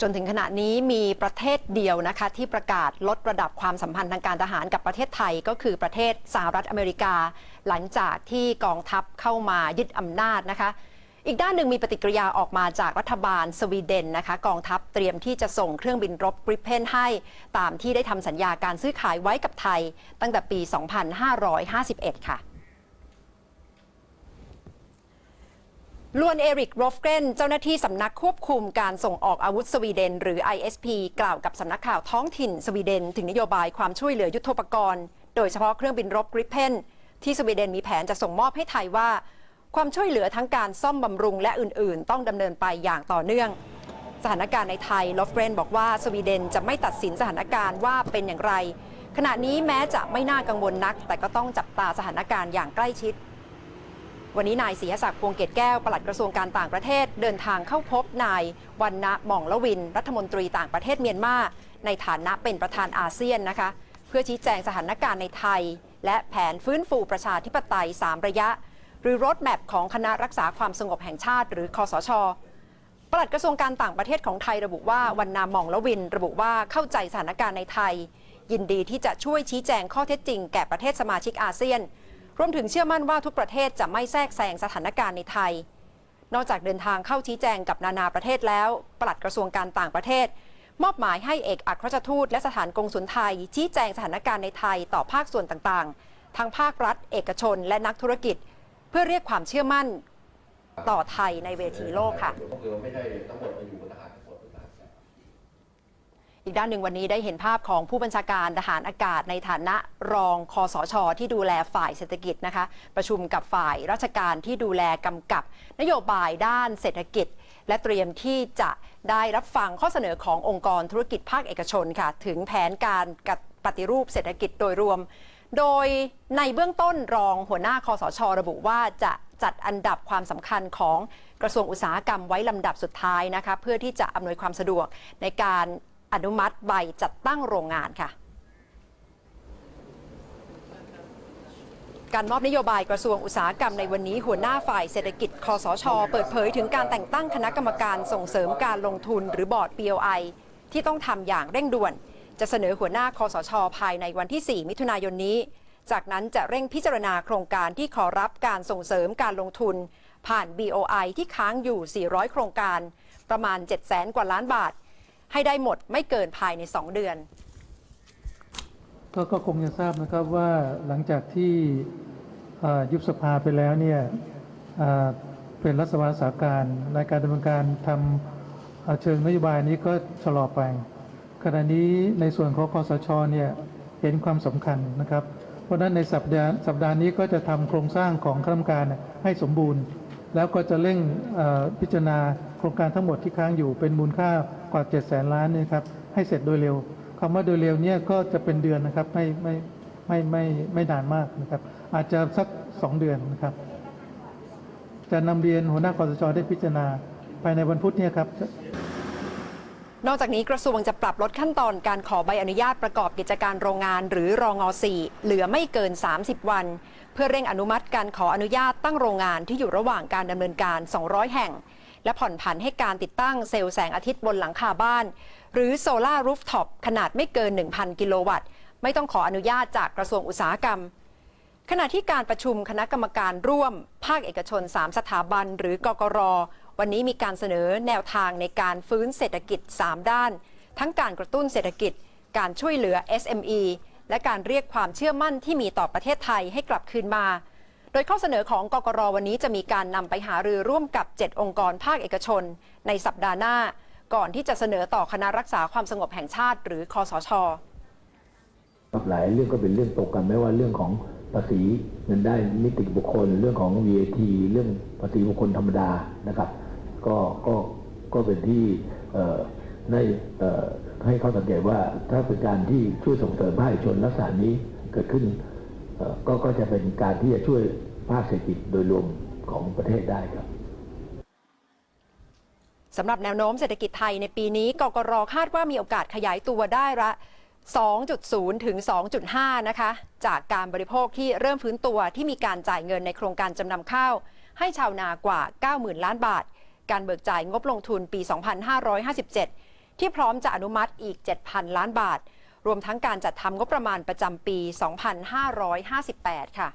จนถึงขณะนี้มีประเทศเดียวนะคะ ที่ประกาศลดระดับความสัมพันธ์ทางการทหารกับประเทศไทยก็คือประเทศสหรัฐอเมริกา หลังจากที่กองทัพเข้ามายึดอำนาจนะคะ อีกด้านหนึ่งมีปฏิกิริยาออกมาจากรัฐบาลสวีเดนนะคะ กองทัพเตรียมที่จะส่งเครื่องบินรบกริปเพนให้ ตามที่ได้ทำสัญญาการซื้อขายไว้กับไทย ตั้งแต่ปี 2551 ค่ะ ลวนเอริกโรฟเกนเจ้าหน้าที่สำนักควบคุมการส่งออกอาวุธสวีเดน หรือ ISP กล่าวกับสำนักข่าวท้องถิ่นสวีเดน ถึงนโยบายความช่วยเหลือยุทโธปกรณ์ โดยเฉพาะเครื่องบินรบกริปเพนที่สวีเดนมีแผนจะส่งมอบให้ไทยว่า ความช่วยเหลือทั้งการซ่อมบำรุงและอื่น ๆ ต้องดำเนินไปอย่างต่อเนื่อง สถานการณ์ในไทยลอฟเกนบอกว่าสวีเดนจะไม่ตัดสินสถานการณ์ว่าเป็นอย่างไร ขณะนี้แม้จะไม่น่ากังวลนัก แต่ก็ต้องจับตาสถานการณ์อย่างใกล้ชิด วันนี้นายศรีศักดิ์พวงเกตแก้วปลัดกระทรวงการต่างประเทศ เดินทางเข้าพบนายวันนะหม่องละวิน รัฐมนตรีต่างประเทศเมียนมา ในฐานะเป็นประธานอาเซียนนะคะ เพื่อชี้แจงสถานการณ์ในไทย และแผนฟื้นฟูประชาธิปไตย 3 ระยะ หรือรถแมพของคณะรักษาความสงบแห่งชาติ หรือคอสชปลัดกระทรวงการต่างประเทศของไทยระบุว่าวันนาม่องละวิน ระบุว่าเข้าใจสถานการณ์ในไทย ยินดีที่จะช่วยชี้แจงข้อเท็จจริงแก่ประเทศสมาชิกอาเซียน รวมถึงเชื่อมั่นว่าทุกประเทศจะไม่แทรกแซงสถานการณ์ในไทย นอกจากเดินทางเข้าชี้แจงกับนานาประเทศแล้ว ปลัดกระทรวงการต่างประเทศ มอบหมายให้เอกอัครราชทูตและสถานกงสุลไทย ชี้แจงสถานการณ์ในไทยต่อภาคส่วนต่างๆ ทั้งภาครัฐ เอกชน และนักธุรกิจ เพื่อเรียกความเชื่อมั่นต่อไทยในเวทีโลกค่ะ อีกด้านหนึ่งวันนี้ได้เห็นภาพของผู้บัญชาการทหารอากาศในฐานะรองคอสช ที่ดูแลฝ่ายเศรษฐกิจนะคะ ประชุมกับฝ่ายราชการที่ดูแลกำกับ นโยบายด้านเศรษฐกิจ และเตรียมที่จะได้รับฟังข้อเสนอขององค์กรธุรกิจภาคเอกชนค่ะ ถึงแผนการปฏิรูปเศรษฐกิจโดยรวม โดยในเบื้องต้นรองหัวหน้าคอสช ระบุว่าจะจัดอันดับความสำคัญของกระทรวงอุตสาหกรรมไว้ลำดับสุดท้ายนะคะเพื่อที่จะอำนวยความสะดวกในการ อนุมัติใบจัดตั้งโรงงานค่ะการมอบนโยบายกระทรวงอุตสาหกรรมในวันนี้หัวหน้าฝ่ายเศรษฐกิจคอสช เปิดเผยถึงการแต่งตั้งคณะกรรมการส่งเสริมการลงทุนหรือบอร์ด BOI ที่ต้องทำอย่างเร่งด่วน จะเสนอหัวหน้าคอสช ภายในวันที่ 4 มิถุนายนนี้ จากนั้นจะเร่งพิจารณาโครงการที่ขอรับการส่งเสริมการลงทุน ผ่าน BOI ที่ค้างอยู่ 400 โครงการ ประมาณ 700,000 กว่าล้านบาท ให้ได้หมดไม่เกินภายใน 2 เดือน ก็ก็คงจะทราบนะครับว่าหลังจากที่ยุบสภาไปแล้วเนี่ยเป็นรัฐสภาสาการในการดำเนินการทำเชิงนโยบายนี้ก็ชะลอไปขณะนี้ในส่วนของคอสชเนี่ยเห็นความสำคัญนะครับ เพราะฉะนั้นในสัปดาห์สัปดาห์นี้ก็จะทำโครงสร้างของคณะกรรมการให้สมบูรณ์ แล้วก็จะเร่งพิจารณาโครงการทั้งหมดที่ค้างอยู่เป็นมูลค่ากว่า 7 0 0 0 0ล้านเนี่ยครับให้เสร็จโดยเร็วคำว่าโดยเร็วเนี่ยก็จะเป็นเดือนนะครับไม่ไม่ไม่ไม่ไม่นานมากนะครับ อาจจะสัก 2 เดือนนะครับ จะนำเรียนหัวหน้าคอสชได้พิจารณาภายในวันพุธเนี่ยครับ นอกจากนี้กระทรวงจะปรับลดขั้นตอนการขอใบอนุญาตประกอบกิจการโรงงาน หรือรองอ4เหลือไม่เกิน 30 วัน เพื่อเร่งอนุมัติการขออนุญาตตั้งโรงงานที่อยู่ระหว่างการดำเนินการ 200 แห่ง และผ่อนผันให้การติดตั้งเซลล์แสงอาทิตย์บนหลังคาบ้าน หรือโซลารูฟท็อปขนาดไม่เกิน 1,000 กิโลวัตต์ ไม่ต้องขออนุญาตจากกระทรวงอุตสาหกรรมขณะที่การประชุมคณะกรรมการร่วม ภาคเอกชน 3 สถาบัน หรือกกร วันนี้มีการเสนอแนวทางในการฟื้นเศรษฐกิจ 3 ด้าน ทั้งการกระตุ้นเศรษฐกิจ การช่วยเหลือ SME และการเรียกความเชื่อมั่นที่มีต่อประเทศไทยให้กลับคืนมา โดยข้อเสนอของกกรวันนี้จะมีการนำไปหารือร่วมกับ 7 องค์กรภาคเอกชน ในสัปดาห์หน้า ก่อนที่จะเสนอต่อคณะรักษาความสงบแห่งชาติ หรือคอสชหลายเรื่องก็เป็นเรื่องตกกันไม่ว่าเรื่องของภาษีเงินได้นิติบุคคล เรื่องของ VAT เรื่องภาษีบุคคลธรรมดานะครับ ก็ก็ก็เป็นที่ได้ให้เขาสังเกตว่าถ้าเป็นการที่ช่วยส่งเสริมภาคชนลักษณะนี้เกิดขึ้นก็ก็จะเป็นการที่จะช่วยภาคเศรษฐกิจโดยรวมของประเทศได้ครับสำหรับแนวโน้มเศรษฐกิจไทยในปีนี้กกรคาดว่ามีโอกาสขยายตัวได้ละ 2.0 ถึง 2.5 นะคะ จากการบริโภคที่เริ่มฟื้นตัวที่มีการจ่ายเงินในโครงการจำนำข้าว ให้ชาวนากว่า 90,000 ล้านบาท การเบิกจ่ายงบลงทุนปี 2557 ที่พร้อมจะอนุมัติอีก 7,000 ล้านบาท รวมทั้งการจัดทำงบประมาณประจำปี 2558 ค่ะ